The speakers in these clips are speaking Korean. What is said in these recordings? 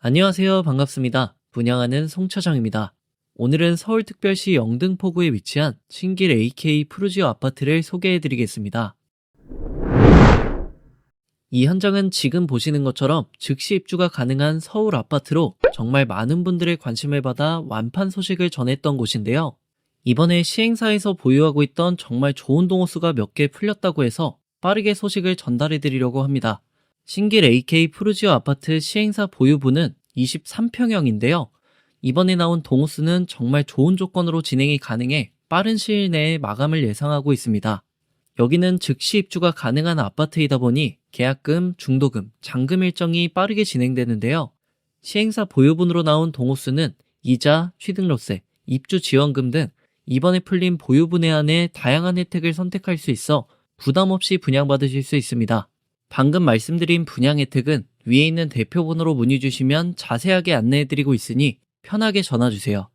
안녕하세요. 반갑습니다. 분양하는 송차장입니다. 오늘은 서울특별시 영등포구에 위치한 신길 AK 푸르지오 아파트를 소개해 드리겠습니다. 이 현장은 지금 보시는 것처럼 즉시 입주가 가능한 서울 아파트로 정말 많은 분들의 관심을 받아 완판 소식을 전했던 곳인데요. 이번에 시행사에서 보유하고 있던 정말 좋은 동호수가 몇 개 풀렸다고 해서 빠르게 소식을 전달해 드리려고 합니다. 신길 AK 푸르지오 아파트 시행사 보유부는 23평형인데요. 이번에 나온 동호수는 정말 좋은 조건으로 진행이 가능해 빠른 시일 내에 마감을 예상하고 있습니다. 여기는 즉시 입주가 가능한 아파트이다 보니 계약금, 중도금, 잔금 일정이 빠르게 진행되는데요. 시행사 보유분으로 나온 동호수는 이자, 취등록세, 입주 지원금 등 이번에 풀린 보유분에 한해 다양한 혜택을 선택할 수 있어 부담 없이 분양받으실 수 있습니다. 방금 말씀드린 분양 혜택은 위에 있는 대표번호로 문의 주시면 자세하게 안내해드리고 있으니 편하게 전화주세요.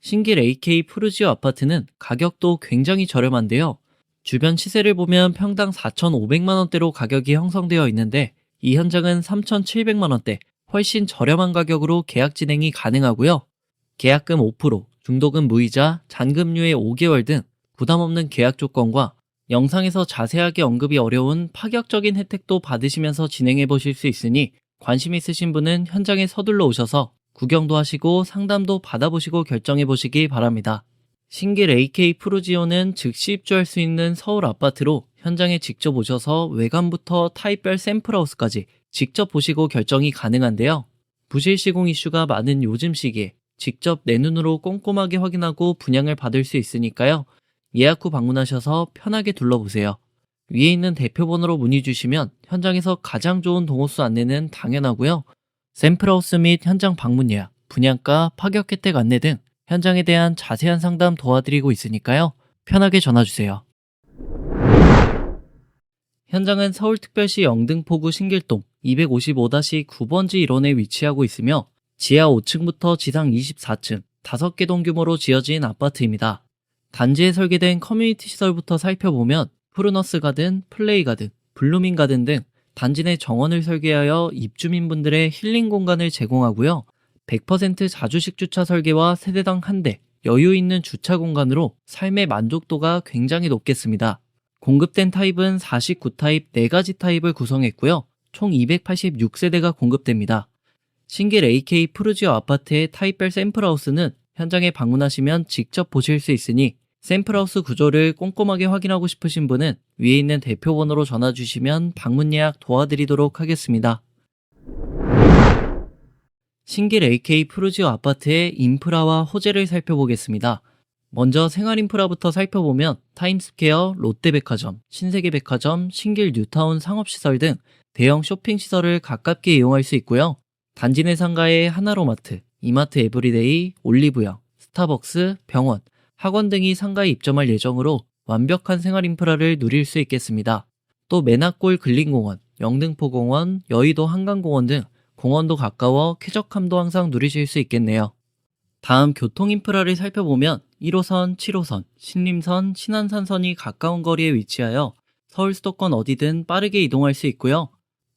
신길 AK 푸르지오 아파트는 가격도 굉장히 저렴한데요. 주변 시세를 보면 평당 4,500만원대로 가격이 형성되어 있는데 이 현장은 3,700만원대 훨씬 저렴한 가격으로 계약 진행이 가능하고요. 계약금 5%, 중도금 무이자, 잔금류의 5개월 등 부담 없는 계약 조건과 영상에서 자세하게 언급이 어려운 파격적인 혜택도 받으시면서 진행해 보실 수 있으니 관심 있으신 분은 현장에 서둘러 오셔서 구경도 하시고 상담도 받아보시고 결정해 보시기 바랍니다. 신길 AK 프로지오는 즉시 입주할 수 있는 서울 아파트로 현장에 직접 오셔서 외관부터 타입별 샘플하우스까지 직접 보시고 결정이 가능한데요. 부실 시공 이슈가 많은 요즘 시기에 직접 내 눈으로 꼼꼼하게 확인하고 분양을 받을 수 있으니까요. 예약 후 방문하셔서 편하게 둘러보세요. 위에 있는 대표번호로 문의 주시면 현장에서 가장 좋은 동호수 안내는 당연하고요. 샘플하우스 및 현장 방문 예약, 분양가, 파격 혜택 안내 등 현장에 대한 자세한 상담 도와드리고 있으니까요. 편하게 전화 주세요. 현장은 서울특별시 영등포구 신길동 255-9번지 1원에 위치하고 있으며 지하 5층부터 지상 24층 5개 동 규모로 지어진 아파트입니다. 단지에 설계된 커뮤니티 시설부터 살펴보면 푸르너스 가든, 플레이 가든, 블루밍 가든 등 단지 내 정원을 설계하여 입주민분들의 힐링 공간을 제공하고요. 100% 자주식 주차 설계와 세대당 한 대, 여유 있는 주차 공간으로 삶의 만족도가 굉장히 높겠습니다. 공급된 타입은 49타입 4가지 타입을 구성했고요. 총 286세대가 공급됩니다. 신길 AK 푸르지오 아파트의 타입별 샘플하우스는 현장에 방문하시면 직접 보실 수 있으니 샘플하우스 구조를 꼼꼼하게 확인하고 싶으신 분은 위에 있는 대표번호로 전화 주시면 방문 예약 도와드리도록 하겠습니다. 신길 AK 푸르지오 아파트의 인프라와 호재를 살펴보겠습니다. 먼저 생활 인프라부터 살펴보면 타임스퀘어, 롯데백화점, 신세계백화점, 신길 뉴타운 상업시설 등 대형 쇼핑시설을 가깝게 이용할 수 있고요. 단지 내 상가에 하나로마트, 이마트 에브리데이, 올리브영, 스타벅스, 병원, 학원 등이 상가에 입점할 예정으로 완벽한 생활 인프라를 누릴 수 있겠습니다. 또 매나골 근린공원, 영등포공원, 여의도 한강공원 등 공원도 가까워 쾌적함도 항상 누리실 수 있겠네요. 다음 교통 인프라를 살펴보면 1호선, 7호선, 신림선, 신안산선이 가까운 거리에 위치하여 서울 수도권 어디든 빠르게 이동할 수 있고요.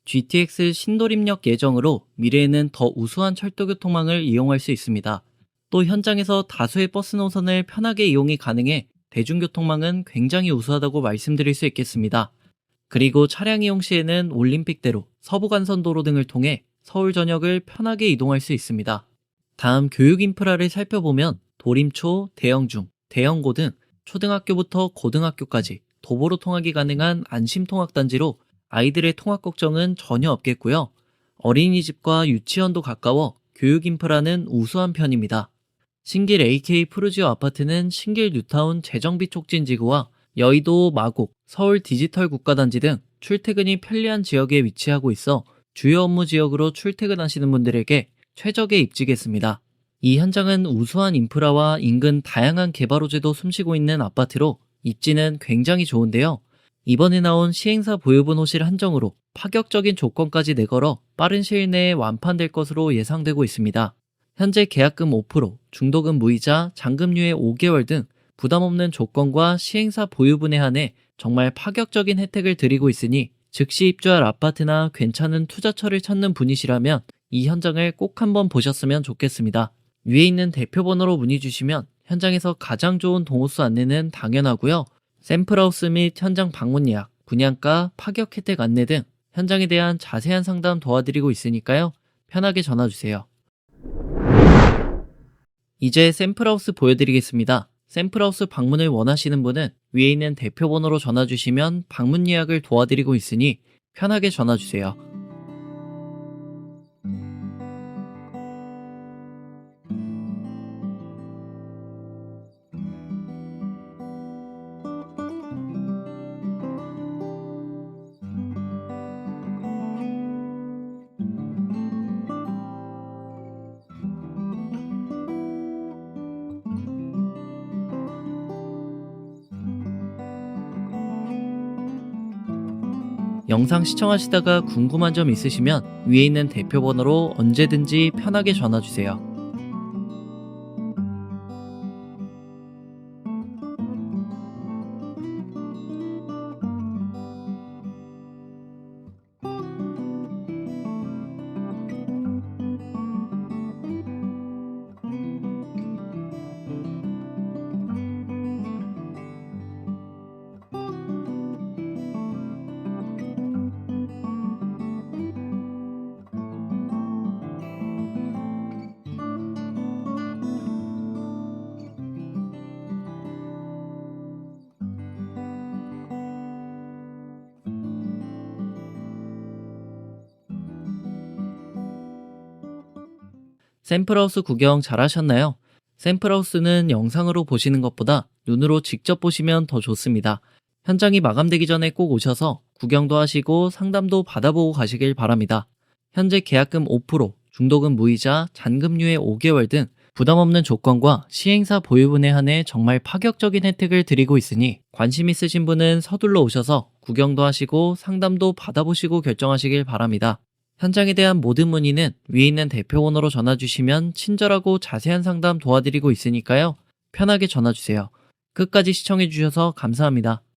GTX 신도림역 예정으로 미래에는 더 우수한 철도 교통망을 이용할 수 있습니다. 또 현장에서 다수의 버스 노선을 편하게 이용이 가능해 대중교통망은 굉장히 우수하다고 말씀드릴 수 있겠습니다. 그리고 차량 이용 시에는 올림픽대로, 서부간선도로 등을 통해 서울 전역을 편하게 이동할 수 있습니다. 다음 교육 인프라를 살펴보면 도림초, 대형중, 대형고 등 초등학교부터 고등학교까지 도보로 통학이 가능한 안심통학단지로 아이들의 통학 걱정은 전혀 없겠고요. 어린이집과 유치원도 가까워 교육 인프라는 우수한 편입니다. 신길 AK 푸르지오 아파트는 신길 뉴타운 재정비 촉진 지구와 여의도 마곡, 서울 디지털 국가단지 등 출퇴근이 편리한 지역에 위치하고 있어 주요 업무 지역으로 출퇴근하시는 분들에게 최적의 입지겠습니다. 이 현장은 우수한 인프라와 인근 다양한 개발 호재도 숨쉬고 있는 아파트로 입지는 굉장히 좋은데요. 이번에 나온 시행사 보유분 호실 한정으로 파격적인 조건까지 내걸어 빠른 시일 내에 완판될 것으로 예상되고 있습니다. 현재 계약금 5%, 중도금 무이자, 잔금류의 5개월 등 부담 없는 조건과 시행사 보유분에 한해 정말 파격적인 혜택을 드리고 있으니 즉시 입주할 아파트나 괜찮은 투자처를 찾는 분이시라면 이 현장을 꼭 한번 보셨으면 좋겠습니다. 위에 있는 대표 번호로 문의 주시면 현장에서 가장 좋은 동호수 안내는 당연하고요. 샘플하우스 및 현장 방문 예약, 분양가, 파격 혜택 안내 등 현장에 대한 자세한 상담 도와드리고 있으니까요. 편하게 전화 주세요. 이제 샘플하우스 보여드리겠습니다. 샘플하우스 방문을 원하시는 분은 위에 있는 대표 번호로 전화 주시면 방문 예약을 도와드리고 있으니 편하게 전화 주세요. 영상 시청하시다가 궁금한 점 있으시면 위에 있는 대표 번호로 언제든지 편하게 전화 주세요. 샘플하우스 구경 잘 하셨나요? 샘플하우스는 영상으로 보시는 것보다 눈으로 직접 보시면 더 좋습니다. 현장이 마감되기 전에 꼭 오셔서 구경도 하시고 상담도 받아보고 가시길 바랍니다. 현재 계약금 5%, 중도금 무이자, 잔금류의 5개월 등 부담 없는 조건과 시행사 보유분에 한해 정말 파격적인 혜택을 드리고 있으니 관심 있으신 분은 서둘러 오셔서 구경도 하시고 상담도 받아보시고 결정하시길 바랍니다. 현장에 대한 모든 문의는 위에 있는 대표 번호로 전화 주시면 친절하고 자세한 상담 도와드리고 있으니까요. 편하게 전화 주세요. 끝까지 시청해 주셔서 감사합니다.